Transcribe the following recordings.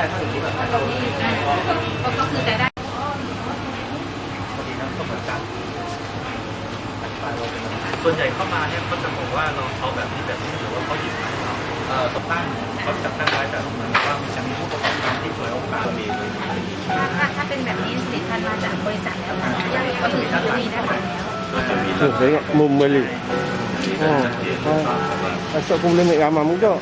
ได้ถ้าสมมติงนี้ก็คือจะได้ส่วนใหญ่เข้ามาเนี่ยเขาจะบอกว่าเราเขาแบบนี้แบบนี้หรือว่าเขาหยิบมาเอ่อตกตั้งเขาจับตั้งไว้แต่เหมือนว่ามีชั้นผู้ประกอบการที่เผยโอกาสมีถ้าถ้าเป็นแบบนี้สิทธิ์พันมาจากบริษัทแล้วค่ะก็คือจะมีได้หมดแล้วถูกเลยมุมบริอ่าอ่าสักคุมเล่นในอามามุกเจ้า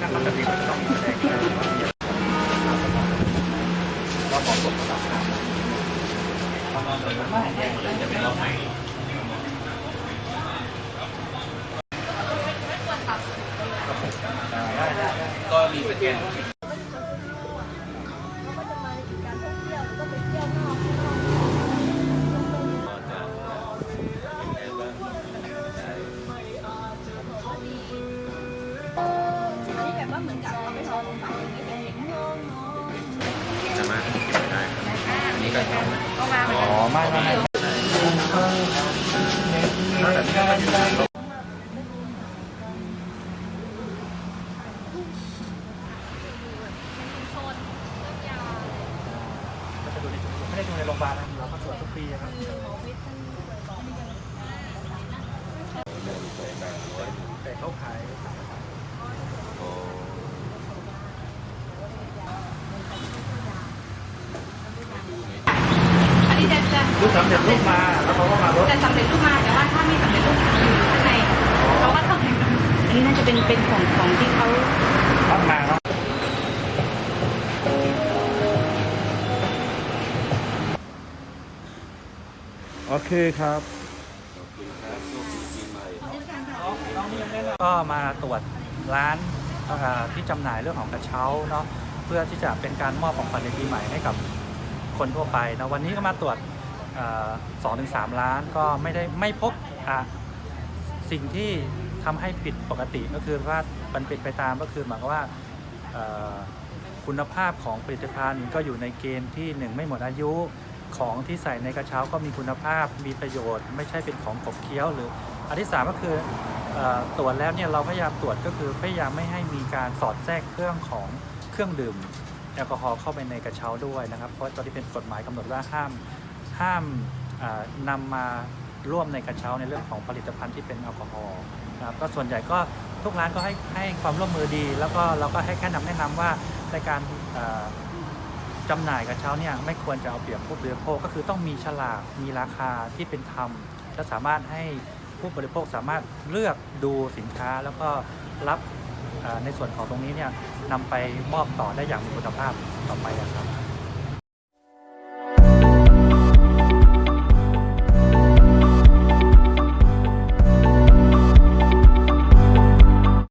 ก็มีสแกน นี้ก็ทำก็มาเหมือนอ๋กัอนไม่ไม่ไม่ก็จะดูในชุมไม่ได้ดูในโรงพยาบาลนะเราก็ตรวจทุกปีครับแต่เขาขาย อันนี้จะจะ รูปสำเร็จรูปมา แล้วเขาก็มาลดจะสำเร็จรูปมาแต่ว่าถ้าไม่สำเร็จรูปอยู่ข้างในเขาก็ทำอันนี้น่าจะเป็นเป็นของของที่เขารับมาเนาะโอเคครับก็มาตรวจร้านเอ่อที่จำหน่ายเรื่องของกระเช้าเนาะเพื่อที่จะเป็นการมอบของขวัญในปีใหม่ให้กับคนทั่วไปนะวันนี้ก็มาตรวจ สองถึงสามล้านก็ไม่ได้ไม่พบสิ่งที่ทำให้ผิดปกติก็คือว่ามันเป็นไปตามก็คือหมายความว่าคุณภาพของผลิตภัณฑ์ก็อยู่ในเกณฑ์ที่หนึ่งไม่หมดอายุของที่ใส่ในกระเช้าก็มีคุณภาพมีประโยชน์ ไม่ใช่เป็นของขบเคี้ยวหรือ อันที่สามก็คือเอ่อตรวจแล้วเนี่ยเราพยายามตรวจก็คือพยายามไม่ให้มีการสอดแทรกเครื่องของเครื่องดื่มแอลกอฮอล์เข้าไปในกระเช้าด้วยนะครับ เพราะตอนนี้เป็นกฎหมายกำหนดว่าห้าม ห้ามอ่านำมาร่วมในกระเช้าในเรื่องของผลิตภัณฑ์ที่เป็นแอลกอฮอล์นะครับก็ส่วนใหญ่ก็ทุกร้านก็ให้ให้ความร่วมมือดี แล้วก็เราก็ให้แค่นำแนะนำว่าในการเอ่อจำหน่ายกระเช้าเนี่ยไม่ควรจะเอาเปรียบผู้บริโภคก็คือต้องมีฉลากมีราคาที่เป็นธรรมและสามารถให้ผู้บริโภคสามารถเลือกดูสินค้า แล้วก็รับในส่วนของตรงนี้เนี่ยนำไปมอบต่อได้อย่างมีคุณภาพต่อไปอะครับ